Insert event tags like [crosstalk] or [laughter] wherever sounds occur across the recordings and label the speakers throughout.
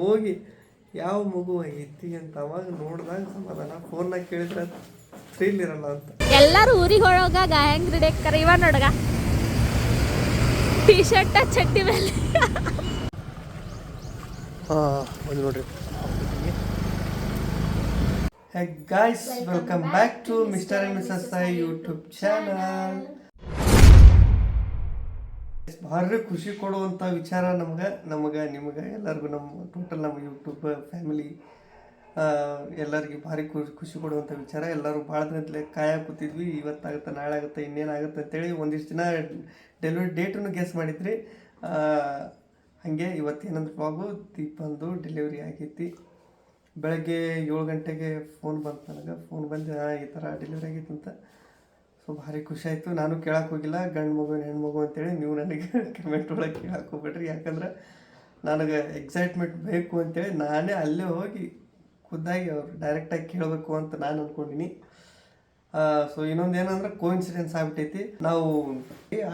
Speaker 1: ಹೋಗಿ ಯಾವ ಮಗು ಐತಿ ಅಂತ ಅವಾಗ ನೋಡಿದಾಗ ಸಮಾಧಾನ. ಫೋನ್ನಾಗ ಕೇಳಿದ್ರೆ ಥ್ರಿಲ್ ಇರಲ್ಲ ಅಂತ.
Speaker 2: ಎಲ್ಲರೂ ಊರಿಗೆ ಹೋಗೋಗ ಹೆಂಗ್ ರೆಡಿ ಆಕ್ಕಾರ ಇವ ನೋಡಗ. ಟಿ ಶರ್ಟ್ ಚಟ್ಟಿ ಮೇಲೆ.
Speaker 1: ಹಾಂ ಒಂದು ನೋಡ್ರಿ. Hey guys welcome back to mister and missus Sai YouTube channel ಭಾರಿ ಖುಷಿ ಕೊಡುವಂಥ ವಿಚಾರ ನಮ್ಗೆ, ನಮಗೆ, ನಿಮಗೆ, ಎಲ್ಲರಿಗೂ ನಮ್ಮ ಟೋಟಲ್ ನಮ್ಮ ಯೂಟ್ಯೂಬ್ ಫ್ಯಾಮಿಲಿ ಎಲ್ಲರಿಗೂ ಭಾರಿ ಖುಷಿ ಖುಷಿ ಕೊಡುವಂಥ ವಿಚಾರ. ಎಲ್ಲರೂ ಭಾಳ ದಿನದಲ್ಲೇ ಕಾಯ ಕೂತಿದ್ವಿ. ಇವತ್ತಾಗುತ್ತೆ ನಾಳೆ ಆಗುತ್ತೆ ಇನ್ನೇನಾಗುತ್ತೆ ಅಂತೇಳಿ ಒಂದಿಷ್ಟು ದಿನ ಡೆಲಿವರಿ ಡೇಟನ್ನು ಗೆಸ್ ಮಾಡಿದ್ರಿ. ಹಾಗೆ ಇವತ್ತೇನಂದ್ರೆ ಬ್ಲಾಗು ದೀಪಂದು ಡೆಲಿವರಿ ಆಗೈತಿ. ಬೆಳಗ್ಗೆ ಏಳು ಗಂಟೆಗೆ ಫೋನ್ ಬಂತು ನನಗೆ. ಫೋನ್ ಬಂದು ಈ ಥರ ಡೆಲಿವರಿ ಆಗೈತೆ ಅಂತ ಸೊ ಭಾರಿ ಖುಷಿ ಆಯಿತು. ನಾನು ಕೇಳಕ್ಕೆ ಹೋಗಿಲ್ಲ. ಗಂಡು ಮಗು ಹೆಣ್ಣು ಮಗು ಅಂತೇಳಿ ನೀವು ನನಗೆ ಕಮೆಂಟ್ ಒಳಗೆ ಕೇಳಕ್ಕೆ ಹೋಗ್ಬೇಡ್ರಿ. ಯಾಕಂದ್ರೆ ನನಗೆ ಎಕ್ಸೈಟ್ಮೆಂಟ್ ಬೇಕು ಅಂತೇಳಿ ನಾನೇ ಅಲ್ಲೇ ಹೋಗಿ ಖುದ್ದಾಗಿ ಅವ್ರು ಡೈರೆಕ್ಟಾಗಿ ಕೇಳಬೇಕು ಅಂತ ನಾನು ಅಂದ್ಕೊಂಡಿನಿ ಸೊ ಇನ್ನೊಂದು ಏನಂದ್ರೆ ಕೋಇನ್ಸಿಡೆನ್ಸ್ ಆಗ್ಬಿಟ್ಟೈತಿ ನಾವು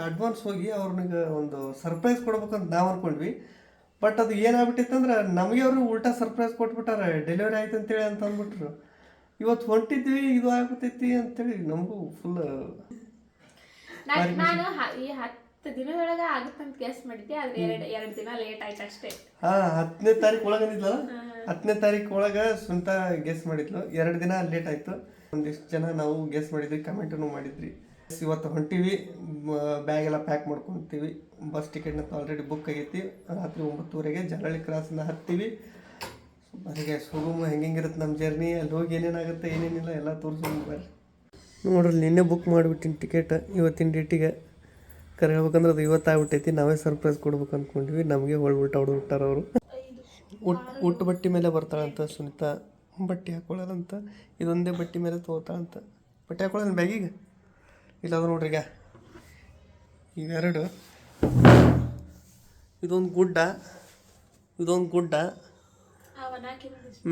Speaker 1: ಅಡ್ವಾನ್ಸ್ ಹೋಗಿ ಅವ್ರಿಗೆ ಒಂದು ಸರ್ಪ್ರೈಸ್ ಕೊಡ್ಬೇಕಂತ ನಾವು ಅಂದ್ಕೊಂಡ್ವಿ ಬಟ್ ಅದು ಏನಾಗ್ಬಿಟ್ಟಿತ್ತು ಅಂದ್ರೆ ನಮಗೆ ಅವರು ಉಲ್ಟಾ ಸರ್ಪ್ರೈಸ್ ಕೊಟ್ಬಿಟ್ಟಾರೆ. ಡೆಲಿವರಿ ಆಯ್ತು ಅಂತೇಳಿ ಅಂತ ಅಂದ್ಬಿಟ್ರು. ಇವತ್ತು ಹೊಂಟಿದ್ವಿ ಇದು ಆಗ್ಬಿಟ್ಟೈತಿ ಅಂತೇಳಿ ನಮಗೂ ಫುಲ್
Speaker 2: ನಾನ್- ನಾನು ಹ- ಈ ಹತ್ತು ದಿನದೊಳಗ ಆಗುತ್ತಂತ ಗೆಸ್ ಮಾಡಿದ್ದೆ ಆದ್ರೆ ಎರಡು ಎರಡು ದಿನ ಲೇಟ್ ಆಯ್ತು ಅಷ್ಟೇ.
Speaker 1: ಹಾ ಹತ್ತನೇ ತಾರೀಕು ಒಳಗೆ ಅಂದಿದ್ಲಲ್ಲ? ಹತ್ತನೇ ತಾರೀಕು ಒಳಗೆ ಸ್ವಂತ ಗೆಸ್ ಮಾಡಿದ್ಲು. ಎರಡು ದಿನ ಲೇಟ್ ಆಯ್ತು. ಒಂದಿಷ್ಟು ಜನ ನಾವು ಗೆಸ್ ಮಾಡಿದ್ವಿ ಕಮೆಂಟನ್ನು ಮಾಡಿದ್ರಿ ಇವತ್ತು ಹೊಂಟಿವಿ ಬ್ಯಾಗ್ ಎಲ್ಲ ಪ್ಯಾಕ್ ಮಾಡ್ಕೊಂತೀವಿ. ಬಸ್ ಟಿಕೆಟ್ನ ಆಲ್ರೆಡಿ ಬುಕ್ ಆಗೈತಿ. ರಾತ್ರಿ ಒಂಬತ್ತುವರೆಗೆ ಜರಳಿ ಕ್ರಾಸ್ನ ಹತ್ತೀವಿ. ನನಗೆ ಹೆಂಗೆ ಇರುತ್ತೆ ನಮ್ಮ ಜರ್ನಿ, ಅಲ್ಲಿ ಹೋಗಿ ಏನೇನಾಗುತ್ತೆ, ಏನೇನಿಲ್ಲ ಎಲ್ಲ ತೋರಿಸ್ಕೊಂಡು ಬರ್ರಿ. ನೋಡ್ರಿ, ನಿನ್ನೆ ಬುಕ್ ಮಾಡಿಬಿಟ್ಟಿನಿ ಟಿಕೆಟ್ ಇವತ್ತಿನ ಡೇಟಿಗೆ ಕರೆ ಹೇಳ್ಬೇಕಂದ್ರೆ ಅದು ಇವತ್ತಾಗ್ಬಿಟ್ಟೈತಿ ನಾವೇ ಸರ್ಪ್ರೈಸ್ ಕೊಡ್ಬೇಕು ಅಂದ್ಕೊಂಡ್ವಿ ನಮಗೆ ಹೊಳ್ಬಿಟ್ಟು ಉಲ್ಟಾ ಹೊಡ್ಬಿಟ್ಟಾರ ಅವರು. ಉಟ್ ಉಟ್ಟು ಬಟ್ಟೆ ಮೇಲೆ ಬರ್ತಾಳಂತ ಸುನಿತಾ. ಬಟ್ಟೆ ಹಾಕೊಳ್ಳೋದಂತ, ಇದೊಂದೇ ಬಟ್ಟೆ ಮೇಲೆ ತೊಗೋತಾಳಂತ ಬಟ್ಟೆ ಹಾಕೊಳ್ಳೋಣ ಬ್ಯಾಗಿಗೆ ಇಲ್ಲ, ಅದು ನೋಡ್ರಿ ಈಗ. ಇವೆರಡು ಇದೊಂದು ಗುಡ್ಡ ಇದೊಂದು ಗುಡ್ಡ.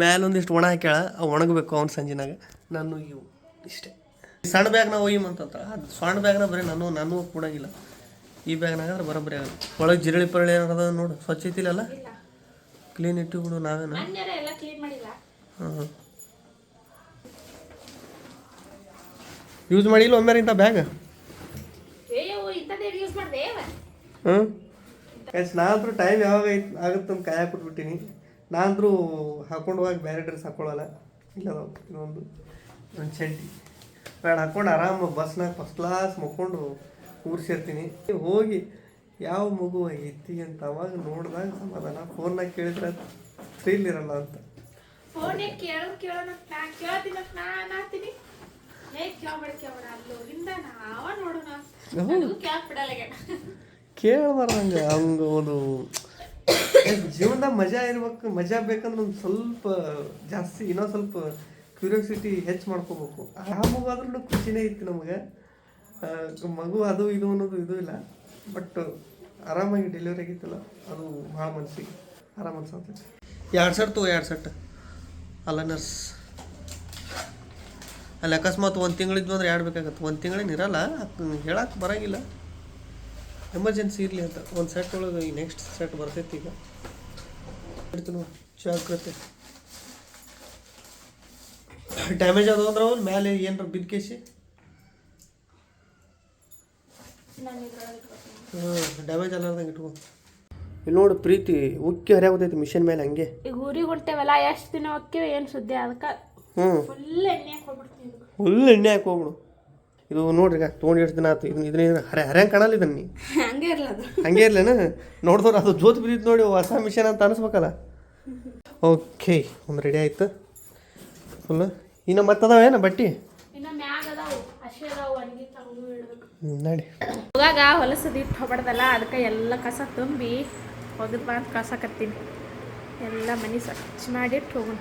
Speaker 1: ಮ್ಯಾಲೊಂದಿಷ್ಟು ಒಣ ಹಾಕ್ಯಾಳ ಅವು ಒಣಗಬೇಕು ಅವ್ನು ಸಂಜಿನಾಗ. ನಾನು ಇವು ಇಷ್ಟೇ. ಸಣ್ಣ ಬ್ಯಾಗ್ನ ಒಯ್ಯಮ್ ಅಂತ ಅದು ಸಣ್ಣ ಬ್ಯಾಗ್ನ ಬರೀ ನಾನು ನಾನು ಕೊಡಂಗಿಲ್ಲ. ಈ ಬ್ಯಾಗ್ನಾಗ ಆದ್ರೆ ಬರೋಬ್ಬರಿ ಆಗಲ್ಲ. ಒಳಗೆ ಜಿರಳಿ ಪರಳಿ ಏನಾರದ ನೋಡು ಸ್ವಚ್ಛ ಐತಿಲ್ಲಲ್ಲ ಕ್ಲೀನ್ ನಾವೇನು?
Speaker 2: ಎಲ್ಲ ಕ್ಲೀನ್ ಮಾಡಿಲ್ಲ.
Speaker 1: ಹಾಂ ಯೂಸ್ ಮಾಡಿಲ್ಲ ಒಮ್ಮೆ ಇಂಥ ಬ್ಯಾಗ್? ಹ್ಞೂ ಎಷ್ಟು ನಾಲ್ಕು ಟೈಮ್ ಯಾವಾಗ ಆಗುತ್ತೆ ಅಂತ ಕಾಯಕ್ಕೆ ಕೊಟ್ಬಿಟ್ಟಿನಿ ನಾನಂತರೂ ಹಾಕೊಂಡು ಹೋಗಿ ಬೇರೆ ಡ್ರೆಸ್ ಹಾಕೊಳ್ಳಲ್ಲ. ಇಲ್ಲ ಇನ್ನೊಂದು ಒಂದು ಚಡ್ಡಿ. ಬೇಡ ಹಾಕೊಂಡು ಆರಾಮ ಬಸ್ನಾಗ ಫಸ್ಟ್ ಕ್ಲಾಸ್ ಮುಕ್ಕೊಂಡು ಕೂರ್ಸಿರ್ತೀನಿ ಹೋಗಿ ಯಾವ ಮಗು ಐತಿ ಅಂತ ಅವಾಗ ನೋಡಿದಾಗ ಸಮಾಧಾನ. ಫೋನ್ನಾಗ ಕೇಳಿದ್ರೆ ಥ್ರಿಲ್ ಇರಲ್ಲ ಅಂತ. ಕೇಳಬಾರ್ದಂಗೆ. ಹಂಗೆ ಒಂದು ಜೀವನದಾಗ ಮಜಾ ಇರ್ಬೇಕು, ಮಜಾ ಬೇಕಂದ್ರೆ ಒಂದು ಸ್ವಲ್ಪ ಜಾಸ್ತಿ, ಇನ್ನೊಂದು ಸ್ವಲ್ಪ ಕ್ಯೂರಿಯಾಸಿಟಿ ಹೆಚ್ಚು ಮಾಡ್ಕೋಬೇಕು. ಆ ಆದ್ರೂ ಖುಷಿನೇ ಇತ್ತು ನಮಗೆ. ಮಗು ಅದು ಇದು ಅನ್ನೋದು ಇದು ಇಲ್ಲ. ಬಟ್ ಆರಾಮಾಗಿ ಡೆಲಿವರಿ ಆಗಿತ್ತಲ್ಲ ಅದು ಭಾಳ ಮನಸ್ಸಿಗೆ ಆರಾಮ ಅನ್ಸುತ್ತೆ ಎರಡು ಸೆಟ್ ತಗೋ, ಎರಡು ಸೆಟ್ ಅಲ್ಲ ನರ್ಸ್ ಅಲ್ಲಿ, ಅಕಸ್ಮಾತ್ ಒಂದು ತಿಂಗಳಿದ್ದು ಅಂದ್ರೆ ಎರಡು ಬೇಕಾಗತ್ತೆ? ಒಂದು ತಿಂಗಳೇನು ಇರಲ್ಲ ಹೇಳಕ್ಕೆ ಬರಂಗಿಲ್ಲ. ಎಮರ್ಜೆನ್ಸಿ ಇರಲಿ ಅಂತ. ಒಂದು ಸೆಟ್ ಒಳಗೆ ಈ ನೆಕ್ಸ್ಟ್ ಸೆಟ್ ಬರ್ತೈತಿ ಈಗ. ಇಡ್ತೀನಿ ನೋಡಿ ಜಾಗ್ರತೆ. ಡ್ಯಾಮೇಜ್ ಆದವು ಅಂದ್ರೆ ಅವ್ನು ಮೇಲೆ ಏನಾರ ಬಿದ್ಕೇಸಿ
Speaker 2: ನಾನು ಇದ್ರೊಳಗೆ ಇಟ್ಕೊತೀನಿ.
Speaker 1: ಹಾಂ ಡ್ಯಾಮೇಜ್ ಅಲ್ಲಾರ್ದಂಗೆ ಇಟ್ಕೊ. ಇಲ್ಲಿ ನೋಡು ಪ್ರೀತಿ ಉಕ್ಕಿ ಹರಿಯಾಗೋದೈತಿ ಮಿಷನ್ ಮೇಲೆ ಹಂಗೆ.
Speaker 2: ಈಗ ಊರಿಗೆ ಹೊಂಟೇವಲ್ಲ ಎಷ್ಟು ದಿನ ಹೋಗ್ತೀವಿ ಏನು ಸುದ್ದಿ? ಅದಕ್ಕೆ
Speaker 1: ಹ್ಞೂ
Speaker 2: ಫುಲ್ ಎಣ್ಣೆ ಹಾಕೊಬಿಡ್ತೀನಿ
Speaker 1: ಫುಲ್ ಎಣ್ಣೆ ಹಾಕಿ ಹೋಗ್ಬಿಡು ಇದು ನೋಡ್ರಿ ಈಗ ತೊಗೊಂಡು ಎಷ್ಟು ದಿನ ಆಯ್ತು ಇದನ್ನ ಇದನ್ನ ಹರ ಹರ್ಯಾಂಗೆ ಕಾಣಲ್ಲ ಇದನ್ನ ನೀ?
Speaker 2: ಹಂಗೆ ಇರಲ್ಲ ಅದು.
Speaker 1: ಹಂಗೆ ಇರ್ಲೇನ? ನೋಡಿದವ್ರು ಅದು ಜೋತ್ ಬಿದ್ದಿದ್ದು ನೋಡಿ ಹೊಸ ಮಿಷನ್ ಅಂತ ಅನಿಸ್ಬೇಕಲ್ಲ. ಓಕೆ ಒಂದು ರೆಡಿ ಆಯ್ತು. ಫುಲ್ ಇನ್ನು ಮತ್ತದಾವೇನ ಬಟ್ಟಿ? ನಡಿ.
Speaker 2: ಹೋಗಾಗ ಹೊಲಸದು ಇಟ್ಟು ಹೋಗ್ಬಾರ್ದಲ್ಲ ಅದಕ್ಕೆ ಎಲ್ಲ ಕಸ ತುಂಬಿ ಒಗದ್ ಬಾ ಕಸ ಕಳ್ಸಕತ್ತೀನಿ ಎಲ್ಲ ಮನೆ ಸ್ವಚ್ಛ ಮಾಡಿಟ್ಟು ಹೋಗೋಣ.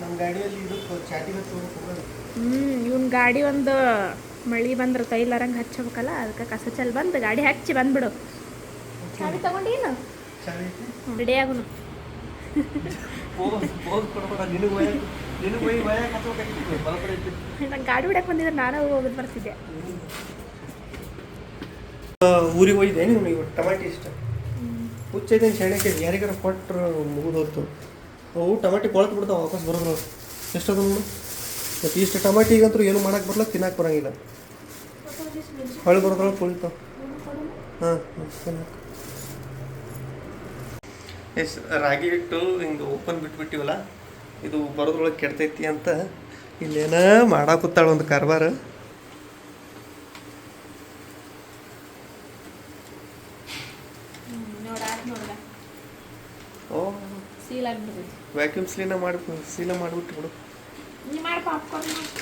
Speaker 1: ನಮ್ಮ ಗಾಡಿಯಲ್ಲಿ ಇದು ಚಾಟಿಗೆ
Speaker 2: ಹ್ಞೂ ಇವನ್ ಗಾಡಿ ಒಂದು ಮಳಿ ಬಂದ್ರೆ ತೈಲಾರಂಗೆ ಹಚ್ಚಬೇಕಲ್ಲ ಅದಕ್ಕೆ ಕಸ ಚಲ್ ಬಂದು ಗಾಡಿ ಹಚ್ಚಿ ಬಂದ್ಬಿಡು. ಚಾವಿ ತಗೊಂಡೇನು ರೆಡಿ ಆಗುನು. ನಂಗೆ ಗಾಡಿ ಬಿಡಕ್ಕೆ ಬಂದಿದ್ರೆ ನಾನು ಹೋಗೋದು ಬರ್ತಿದ್ದೆ.
Speaker 1: ಊರಿಗೆ ಹೋಗಿದ್ದೆ ನೀವು ಟಮಾಟಿ ಇಷ್ಟ? ಹುಚ್ಚೈತೆ ಶೆಣಕ್ಕೆ ಯಾರಿಗಾರ ಕೊಟ್ರು ಮುಗಿದು ಹೋಗ್ತು ಅವು ಟಮಾಟಿ ಕೊಳತು ಬಿಡ್ತಾವೆ ವಾಪಸ್ ಬರೋದು ಎಷ್ಟೊತ್ತು ಮತ್ತು ಇಷ್ಟು ಟಮಾಟಿಗಂತೂ ಏನು ಮಾಡಕ್ಕೆ ಬರಲ್ಲ ತಿನ್ನಕ್ಕೆ ಬರೋಂಗಿಲ್ಲ. ಹೊಳೆ ಬರೋದ್ರೊಳಗೆ ಕುಳಿತಾವ ಹಾಂ ಎಸ್ ರಾಗಿ ಹಿಟ್ಟು ಹಿಂಗೆ ಓಪನ್ ಬಿಟ್ಬಿಟ್ಟಿವಲ್ಲ ಇದು ಬರೋದ್ರೊಳಗೆ ಕೆಡ್ತೈತಿ ಅಂತ ಇಲ್ಲೇನ ಮಾಡಾಕುತ್ತಾಳ ಒಂದು ಕಾರ್ಬಾರ ವ್ಯಾಕ್ಯೂಮ್ ಸೀಲ ಮಾಡಿ ಸೀಲ ಮಾಡಿಬಿಟ್ಟು ಬಿಡು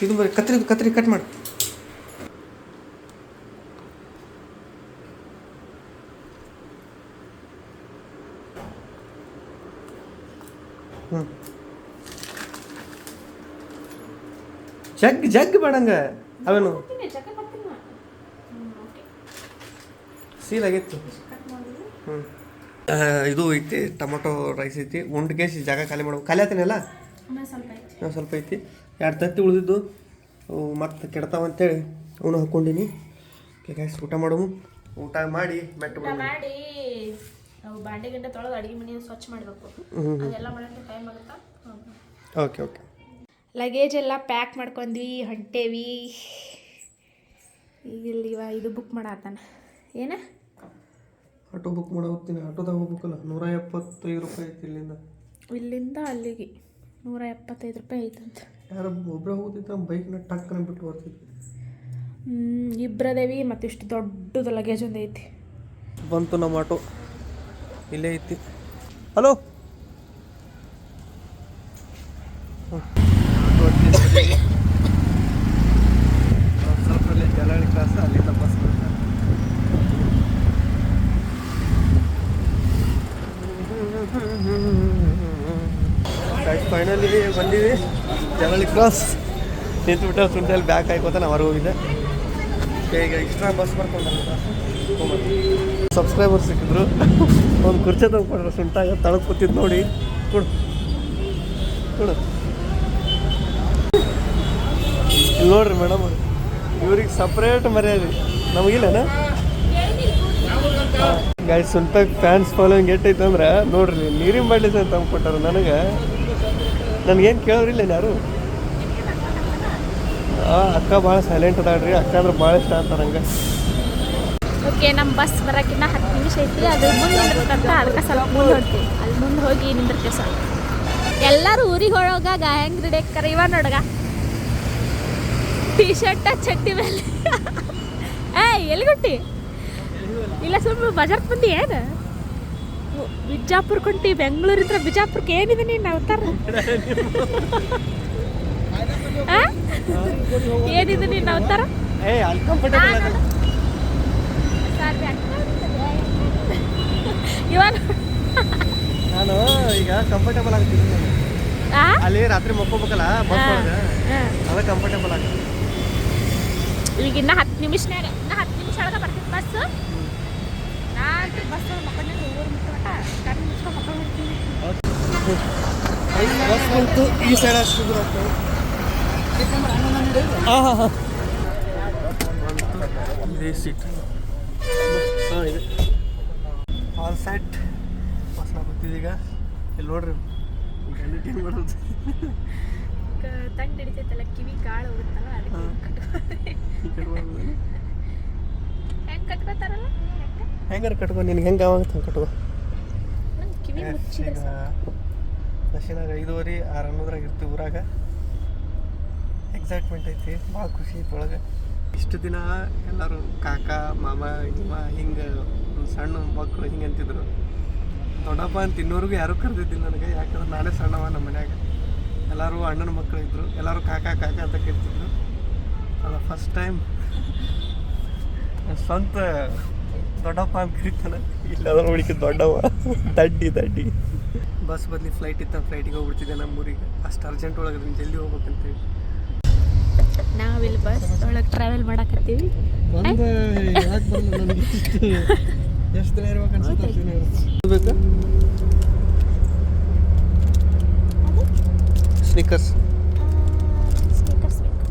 Speaker 1: ಇದು ಬರೀ ಕತ್ರಿ ಕತ್ರಿ ಕಟ್ ಮಾಡಿ. ಹ್ಞೂ ಜಗ್ ಜಗ್ ಬೇಡಂಗ ಅವನು.
Speaker 2: ಸೀಲಾಗಿತ್ತು ಹ್ಞೂ
Speaker 1: ಇದು ಐತಿ ಟೊಮೊಟೊ ರೈಸ್ ಐತಿ. ಉಂಡ್ಗೇಸಿ ಜಾಗ ಖಾಲಿ ಮಾಡ್ಬೇಕು. ಖಾಲಿ ಆತೀನಲ್ಲ? ಇನ್ನೊಂದು ಸ್ವಲ್ಪ ಐತಿ. ಎರಡು ತತ್ತಿ ಉಳಿದಿದ್ದು ಅವು ಮತ್ತೆ ಕೆಡ್ತಾವಂತೇಳಿ ಅವನು ಹಾಕೊಂಡಿನಿ ಓಕೆ ಗೈಸ್ ಊಟ ಮಾಡುವ ಊಟ ಮಾಡಿ ಮೆಟ್ಟ
Speaker 2: ಮಾಡಿ ನಾವು ಬಾಂಡೆ ಗಂಟೆ ತೊಳೆದು ಅಡುಗೆ ಮನೆ ಸ್ವಚ್ಛ ಮಾಡಬೇಕು.
Speaker 1: ಹ್ಞೂ
Speaker 2: ಅದೆಲ್ಲ ಮಾಡೋಕ್ಕೆ ಟೈಮ್ ಆಗುತ್ತಾ?
Speaker 1: Okay okay.
Speaker 2: ಲಗೇಜ್ ಎಲ್ಲ ಪ್ಯಾಕ್ ಮಾಡ್ಕೊಂಡ್ವಿ ಹೊಂಟೇವಿ. ಈಗ ಇಲ್ಲಿ ಇವ ಇದು ಬುಕ್ ಮಾಡತ್ತಾನ ಏನ?
Speaker 1: ಆಟೋ ಬುಕ್ ಮಾಡಿ ಹೋಗ್ತೀನಿ. ಆಟೋದಾಗ ಹೋಗ್ಬೇಕಲ್ಲ ನೂರ ಎಪ್ಪತ್ತೈದು ರೂಪಾಯಿ ಐತಿ ಇಲ್ಲಿಂದ.
Speaker 2: ಇಲ್ಲಿಂದ ಅಲ್ಲಿಗೆ. ನೂರ ಎಪ್ಪತ್ತೈದು ರೂಪಾಯಿ ಐತಂತೆ.
Speaker 1: ಯಾರು ಒಬ್ಬರೇ ಹೋಗ್ತಿದ್ದ ಬೈಕ್ನ ಟಕ್ಕನ ಬಿಟ್ಟು ಬರ್ತಿದ್ವಿ
Speaker 2: ಇಬ್ಬರದೇವಿ ಮತ್ತಿಷ್ಟು ದೊಡ್ಡದು ಲಗೇಜ್ ಒಂದು ಐತಿ.
Speaker 1: ಬಂತು ನಮ್ಮ ಆಟೋ. ಇಲ್ಲೇ ಐತಿ. ಹಲೋ ಸ್ವಲ್ಪ ಜಲಾಳಿ ಕ್ರಾಸ್ ಅಲ್ಲಿಂದ ಬಸ್ ಫೈನಲಿ ಬಂದೀವಿ ಜನಲಿ ಕ್ರಾಸ್ ನಿಂತ್ಬಿಟ್ಟು ಸುಂಟಲ್ಲಿ ಬ್ಯಾಕ್ ಹಾಕೋತ ನಾವು ಹೊರಗೆ ಹೋಗಿದ್ದೆ. ಈಗ ಎಕ್ಸ್ಟ್ರಾ ಬಸ್ ಬರ್ಕೊಂಡು ಸಬ್ಸ್ಕ್ರೈಬರ್ ಸಿಕ್ಕಿದ್ರು. ಒಂದು ಕುರ್ಚೆ ತಂದ್ಕೊಂಡ್ರೆ ಸುಂಟಾಗ ತಳಕ್ ಕೂತಿದ್ದು ನೋಡಿ. ಕೊಡು. ಕೊಡು. ನೋಡ್ರಿ ಮೇಡಮ್ ಇವ್ರಿಗೆ ಸಪ್ರೇಟ್ ಮರ್ಯಾದೆ. ನಮಗಿಲ್ಲನ ಗಾಡಿ ಸುಂಟ ಫ್ಯಾನ್ಸ್ ಫಾಲೋಯಿಂಗ್ ಎಟ್ಟೈತೆ ಅಂದ್ರೆ ನೋಡ್ರಿ, ನೀರಿನ ಬಾಟ್ಲಿ ಅಂತ ತಂದ್ಕೊಟ್ಟಾರ ನನಗೆ. ನನಗೇನು ಕೇಳೋರಿಲ್ಲ ಯಾರು ಅಕ್ಕ ಭಾಳ ಸೈಲೆಂಟ್ ಅದಾಳ್ರಿ, ಅಕ್ಕ ಅಂದ್ರೆ ಭಾಳ ಇಷ್ಟ ಅಂತ ನಂಗೆ
Speaker 2: ಓಕೆ ನಮ್ಮ ಬಸ್ ಬರೋಕ್ಕಿಂತ ಹತ್ತು ನಿಮಿಷ ಐತಿ ಅದು ಮುಂದೆ ನಿಂದಿರ್ತಂತ ಅದಕ್ಕೆ ಸ್ವಲ್ಪ ಮುಂದೆ ಹೊಡ್ತೀವಿ ಅಲ್ಲಿ ಮುಂದೆ ಹೋಗಿ ನಿಂದಿರ್ತೀವಿ ಸ್ವಲ್ಪ. ಎಲ್ಲರೂ ಊರಿಗೆ ಹೊಳೋಗಾಗ ಹೆಂಗೆ ರೆಡಿ ಇವ ನೋಡಗ. ಟೀ ಶರ್ಟ ಚಟ್ಟಿ ಮೇಲೆ. ಏಯ್ ಎಲ್ಲಿಗೊಟ್ಟಿ ಇಲ್ಲ ಸುಮ್ಮನೆ ಬಜಾರ್ ಬಂದಿ ಏನು? ಬಿಜಾಪುರ ಕೊಂಟಿ ಬೆಂಗಳೂರಿಂದ ಬಿಜಾಪುರಕ್ಕೆ ಏನಿದೆ ನೀನು ಅವತಾರ? ಏನಿದೆ ನೀನು ಅವತಾರ? ಇವಾಗ
Speaker 1: ನಾನು ಈಗ ಕಂಫರ್ಟೇಬಲ್ ಆಗ್ತೀನಿ? ಅಲ್ಲಿ ರಾತ್ರಿ ಮಕ್ಕೋಬೇಕಲ್ಲ ಬಸ್ ಒಳಗೆ. ಅದ ಕಂಫರ್ಟೇಬಲ್ ಆಗ್ತೀನಿ.
Speaker 2: ಈಗ ಇನ್ನ ಹತ್ತು ನಿಮಿಷನಾಗ ಇನ್ನ ಹತ್ತು ನಿಮಿಷ ಒಳಗೆ ಬರ್ತೀನಿ. ಬಸ್ ಬಸ್
Speaker 1: ಬಂತು ಈ ಸೈಡ್ ಅಷ್ಟು ಹಾಂ ಹಾಂ ಹಾಂ ಇದೇ ಸೀಟ್ ಹಾಂ ಇದೆ ಆಲ್ ಸೆಟ್ ಬಸ್ ಬರ್ತಿದೆ ಈಗ ಇಲ್ಲಿ ನೋಡ್ರಿ ಗಂಡಿಟೇನ್ ಮಾಡೋದು
Speaker 2: ತಂಡ ಹಿಡಿತೈತಲ್ಲ ಕಿವಿ ಕಾಳು ಹೋಗುತ್ತಲ್ಲ ಅದಕ್ಕೆ
Speaker 1: ಹಾ.
Speaker 2: ಕಟ್ಕೊ-. ಹೆಂಗ್ ಕಟ್ಕೋತಾರಲ್ಲ
Speaker 1: ಹೆಂಗಾರ ಕಟ್ಕೊ ನಿನ್ಗೆ ಹೆಂಗೆ ಅವಾಗ ಹಂಗೆ ಕಟ್ಕೊ? ದಶಿನಾಗ ಐದುವರೆ ಆರು ಅನ್ನೋದ್ರಾಗ ಇರ್ತೀವಿ ಊರಾಗ. ಎಕ್ಸೈಟ್ಮೆಂಟ್ ಐತಿ ಭಾಳ ಖುಷಿ ಐತಿ ಒಳಗೆ. ಇಷ್ಟು ದಿನ ಎಲ್ಲರೂ ಕಾಕ ಮಾಮ ಇಮ್ಮ ಹಿಂಗೆ ಒಂದು ಸಣ್ಣ ಮಕ್ಕಳು ಹಿಂಗೆ ಅಂತಿದ್ರು. ದೊಡ್ಡಪ್ಪ ಅಂತ ಇನ್ನೋರ್ಗು ಯಾರೂ ಕರೆದಿದ್ದಿಲ್ಲ ನನಗೆ ಯಾಕಂದ್ರೆ ನಾನೇ ಸಣ್ಣವ ನಮ್ಮ ಮನ್ಯಾಗ. ಎಲ್ಲರೂ ಅಣ್ಣನ ಮಕ್ಕಳು ಇದ್ದರು ಎಲ್ಲರೂ ಕಾಕ ಕಾಕ ಅಂತ ಕೇಳ್ತಿದ್ರು ಅಲ್ಲ ಫಸ್ಟ್ ಟೈಮ್ ಸ್ವಂತ ದೊಡ್ಡಪ್ಪ ಅಂತ ಕರೀತಾನೆ ಇಲ್ಲ ಅದ್ರ ಹುಡುಕಿ ದೊಡ್ಡವ ದಡ್ಡಿ ದಡ್ಡಿ. ಬಸ್ ಬದಲಿ ಫ್ಲೈಟ್ ಇತ್ತ ಫ್ಲೈಟಿಗೆ ಹೋಗ್ಬಿಡ್ತಿದ್ದೆ ನಮ್ಮ ಊರಿಗೆ. ಅಷ್ಟು ಅರ್ಜೆಂಟ್ ಒಳಗೆ ಅದನ್ನ ಜಲ್ದಿ ಹೋಗ್ಬೇಕಂತೇಳಿ
Speaker 2: ನಾವಿಲ್ಲಿ ಬಸ್ ಒಳಗೆ ಟ್ರಾವೆಲ್ ಮಾಡಕತ್ತೀವಿ.
Speaker 1: ಒಂದು ಯಾಕೆ ಬರಲ್ಲ ನನಗೆ ಎಷ್ಟು ದಿನ ಇರ್ಬೇಕು ಅನ್ಸುತ್ತೆ ಅಷ್ಟು ದಿನ ಇರುತ್ತೆ ಸ್ನಿಕರ್ಸ್
Speaker 2: ಸ್ಪೀಕರ್ಸ್ ಬೇಕು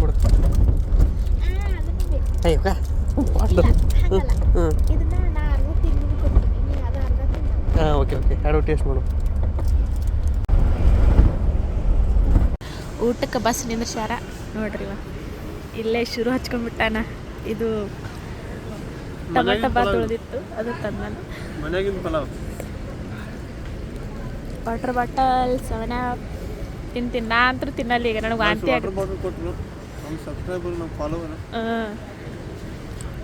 Speaker 1: ಬಿಡು
Speaker 2: ಆ, ಅದನ್ನು ಬೇಕು
Speaker 1: ಅಯ್ಯಕ್ಕ
Speaker 2: ಇಲ್ಲ, ಹಂಗಲ್ಲ
Speaker 1: ಹ್ಞೂ
Speaker 2: ಇದನ್ನ ನಾ ಅರವತ್ತು ನಿಮ್ಗೆ ಕೊಡ್ತೀನಿ ನೀ ಅದು ಅರ್ಧ ತಿನ್ನು
Speaker 1: ಟೇಸ್ಟ್ ಮಾಡು
Speaker 2: ಊಟಕ್ಕೆ ಬಸ್ ನಿಂದ್ರಸ್ಯಾರ ನೋಡ್ರಿ ಇಲ್ಲೇ ಶುರು ಹಚ್ಕೊಂಡ್ಬಿಟ್ಟಾನ. ಇದು ಟೊಮೆಟೊ ಬಾತ್ ಉಳಿದಿತ್ತು ಅದು ತಂದನು
Speaker 1: ಮನ್ಯಾಗಿನ ಪಲಾವ್.
Speaker 2: ವಾಟರ್ ಬಾಟಲ್ ಸೆವೆನ್ ತಿಂತೀನಿ. ನಾ ಅಂತೂ ತಿನ್ನಲ್ಲ ಈಗ ನನಗೆ ವಾಂತಿ ಆಗುತ್ತೆ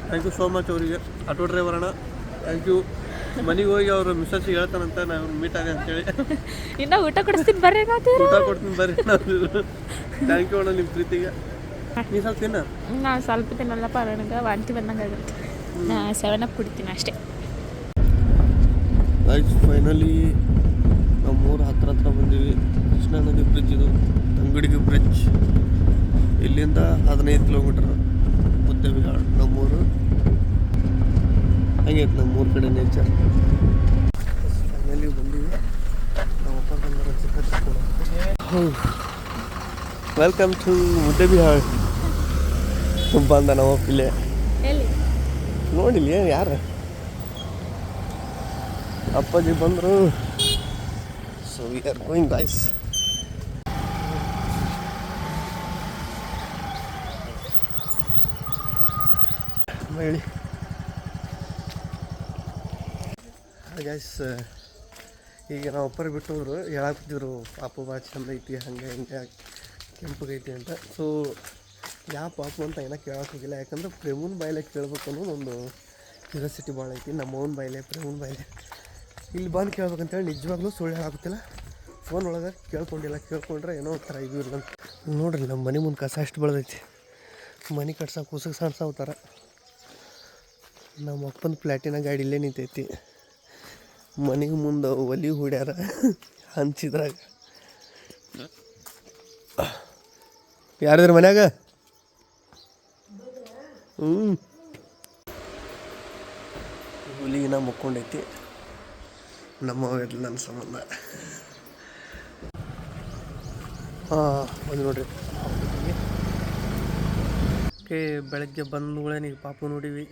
Speaker 1: ಥ್ಯಾಂಕ್ ಯು ಸೋ ಮಚ್ ಅವರಿಗೆ. ಆಟೋ ಡ್ರೈವರ್ ಅಣ್ಣ. ಥ್ಯಾಂಕ್ ಯು ಮನೆಗೆ ಹೋಗಿ ಅವ್ರ ಮಿಸ್ಸಸ್ ಹೇಳ್ತಾನಂತ ನಾವು ಮೀಟ್ ಅಂತ ಹೇಳಿ. [laughs]
Speaker 2: ಇನ್ನ ಊಟ ಕೊಡಿಸ್ತೀನಿ ಬರ್ರಿ ನಾತೀರ
Speaker 1: ಊಟ ಕೊಡ್ತೀನಿ ಬರ್ರಿ ಥ್ಯಾಂಕ್ ಯು ಅಣ್ಣ ನಿಮ್ಮ ಪ್ರೀತಿಗೆ. ನೀ ಸ್ವಲ್ಪ ತಿನ್ನ.
Speaker 2: ನಾ ಸ್ವಲ್ಪ ತಿನ್ನಲ್ಲಪ್ಪ ನನಗೆ ವಾಂತಿ ಬಂದಂಗೆ ಆಗುತ್ತೆ. ನಾ ಸೆವೆನ್ ಅಪ್ ಕುಡಿತೀನಿ ಅಷ್ಟೇ.
Speaker 1: ಗೈಸ್ ಫೈನಲಿ ನಾವು ಮೂರು ಹತ್ರ ಹತ್ರ ಬಂದೀವಿ. ಕೃಷ್ಣಾ ನದಿ ಬ್ರಿಡ್ಜ್ ಇದು ತಂಗಡಿಗೆ ಬ್ರಿಡ್ಜ್ ಇಲ್ಲಿಂದ ಹದಿನೈದು ಕಿಲೋಮೀಟ್ರ್ ವಿಹಾರ ನಮ್ಮೂರು. ಹಂಗೈತೆ ಮೂರು ಕಡೆ ನೇಚರ್ ಫೈನಲಿ ಬಂದೀವಿ ನಮ್ಮಪ್ಪ ಬಂದಾರ ಚಿಕ್ಕ ವೆಲ್ಕಮ್ ಟು ಮುದ್ದೇಬಿಹಾಳ್ ಬಂದ ನಮ್ಮ
Speaker 2: ಪಿಲೆ
Speaker 1: ನೋಡಿಲ್ಲ ಏನು ಯಾರು? ಅಪ್ಪಾಜಿ ಬಂದರು. So we are going guys ಹೇಳಿ. ಗೈಸ್ ಈಗ ನಾವು ಒಬ್ಬರು ಬಿಟ್ಟು ಹೋದ್ರು ಹೇಳಾಕ್ತಿದ್ರು ಪಾಪು ಭಾಳ ಚಂದ ಐತಿ, ಹಂಗೆ, ಹಿಂಗೆ ಕೆಂಪಗೈತಿ ಅಂತ. ಸೊ ಯಾವ ಪಾಪು ಅಂತ ಏನೋ ಕೇಳಕ್ಕೆ ಹೋಗಿಲ್ಲ. ಯಾಕಂದ್ರೆ ಪ್ರೇಮನ್ ಬಾಯಿಲೆ ಕೇಳ್ಬೇಕು ಅನ್ನೋದು ಒಂದು ಕ್ಯೂರಿಯಾಸಿಟಿ ಭಾಳ ಐತಿ. ನಮ್ಮ ಅವ್ನ ಬಾಯಿಲೆ, ಪ್ರೇಮನ್ ಬಾಯಿಲೆ. ಇಲ್ಲಿ ಬಂದು ಕೇಳ್ಬೇಕಂತೇಳಿ ನಿಜವಾಗ್ಲೂ ಸುಳ್ಳು ಹೇಳಾಗುತ್ತಿಲ್ಲ ಫೋನ್ ಒಳಗೆ ಕೇಳ್ಕೊಂಡಿಲ್ಲ. ಕೇಳ್ಕೊಂಡ್ರೆ ಏನೋ ಒಂಥರ ಇದು ಇಲ್ಲ ನೋಡ್ರಿ, ನಮ್ಮ ಮನೆ ಮುಂದೆ ಕಸ ಎಷ್ಟು ಬೆಳೆದೈತಿ. ಮನೆ ಕಟ್ಸಕ್ಕೆ ಉಸುಗೆ ಹೋಗ್ತಾರೆ. ನಮ್ಮ ಅಪ್ಪನ ಪ್ಲಾಟಿನ ಗಾಡಿ ಇಲ್ಲೇ ನಿಂತೈತಿ. ಮನೆಗೆ ಮುಂದೆ ಒಲಿ ಹೊಡ್ಯಾರ ಹಂಚಿದ್ರಾಗ. ಯಾರಿದ್ರ ಮನ್ಯಾಗ? ಹ್ಞೂ ಹುಲಿಗಿನ ಮುಕ್ಕೊಂಡೈತಿ. ನಮ್ಮ ನನ್ನ ಸಂಬಂಧ. ಹಾಂ, ಬಂದು ನೋಡ್ರಿ. ಓಕೆ ಬೆಳಗ್ಗೆ ಬಂದ ಕೂಡಲೇ ಪಾಪು ನೋಡಿವಿ.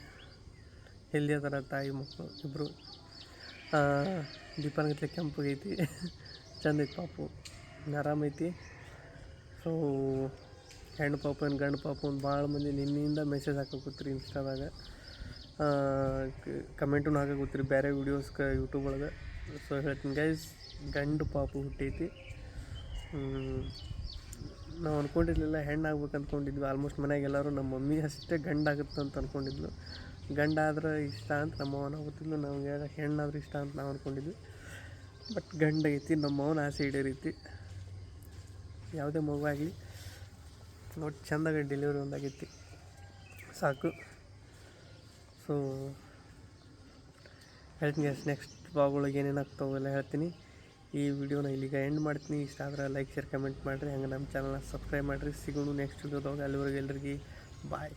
Speaker 1: ಎಲ್ಲಿ ಅದರ ತಾಯಿ ಮಕ್ಕಳು ಇಬ್ಬರು ದೀಪಾನಗತ್ಲೆ ಕೆಂಪಗೈತಿ ಚಂದ ಐತಿ ಪಾಪು, ಆರಾಮೈತಿ. ಸೊ ಹೆಣ್ಣು ಪಾಪು ಏನು ಗಂಡು ಪಾಪು ಅಂತ ಭಾಳ ಮಂದಿ ನಿನ್ನಿಂದ ಮೆಸೇಜ್ ಹಾಕೋಕತ್ರಿ ಇನ್ಸ್ಟಾದಾಗ ಕಮೆಂಟೂ ಹಾಕೋಕತ್ರಿ ಬೇರೆ ವೀಡಿಯೋಸ್ಗೆ ಯೂಟ್ಯೂಬ್ ಒಳಗೆ. ಸೊ ಹೇಳ್ತೀನಿ ಗೈಸ್ ಗಂಡು ಪಾಪು ಹುಟ್ಟೈತಿ. ನಾವು ಅಂದ್ಕೊಂಡಿರ್ಲಿಲ್ಲ ಹೆಣ್ಣು ಆಗ್ಬೇಕು ಅಂದ್ಕೊಂಡಿದ್ವಿ ಆಲ್ಮೋಸ್ಟ್ ಮನೆಯಾಗೆಲ್ಲರೂ ನಮ್ಮ ಮಮ್ಮಿ ಅಷ್ಟೇ ಗಂಡಾಗುತ್ತೆ ಅಂತ ಅಂದ್ಕೊಂಡಿದ್ಲು ಗಂಡಾದ್ರೆ ಇಷ್ಟ ಅಂತ ನಮ್ಮ ಅವನ ಗೊತ್ತಿಲ್ಲ ನಮಗೆ ಹೆಣ್ಣಾದ್ರೆ ಇಷ್ಟ ಅಂತ ನಾವು ಅಂದ್ಕೊಂಡಿದ್ವಿ ಬಟ್ ಗಂಡ ಐತಿ ನಮ್ಮ ಆಸೆ ಈಡೇರೈತಿ. ಯಾವುದೇ ಮಗು ಆಗಲಿ ಒಟ್ಟು ಚೆಂದಾಗ ಡೆಲಿವರಿ ಒಂದಾಗೈತಿ. ಸಾಕು. ಸೊ ಹೇಳ್ತೀನಿ ಎಸ್ ನೆಕ್ಸ್ಟ್ ಬಾಗೊಳಗೆ ಏನೇನು ಆಗ್ತಾವೆ ಎಲ್ಲ ಹೇಳ್ತೀನಿ. ಈ ವಿಡಿಯೋನ ಇಲ್ಲಿಗೆ ಎಂಡ್ ಮಾಡ್ತೀನಿ. ಇಷ್ಟ ಆದ್ರೆ ಲೈಕ್ ಶೇರ್ ಕಮೆಂಟ್ ಮಾಡಿರಿ. ಹಂಗೆ ನಮ್ಮ ಚಾನಲ್ನ ಸಬ್ಸ್ಕ್ರೈಬ್ ಮಾಡಿರಿ. ಸಿಗೋಣ ನೆಕ್ಸ್ಟ್ ವಿಡಿಯೋದಾಗ ಅಲ್ಲಿವರೆಗೆ ಎಲ್ರಿಗೆ. ಬಾಯ್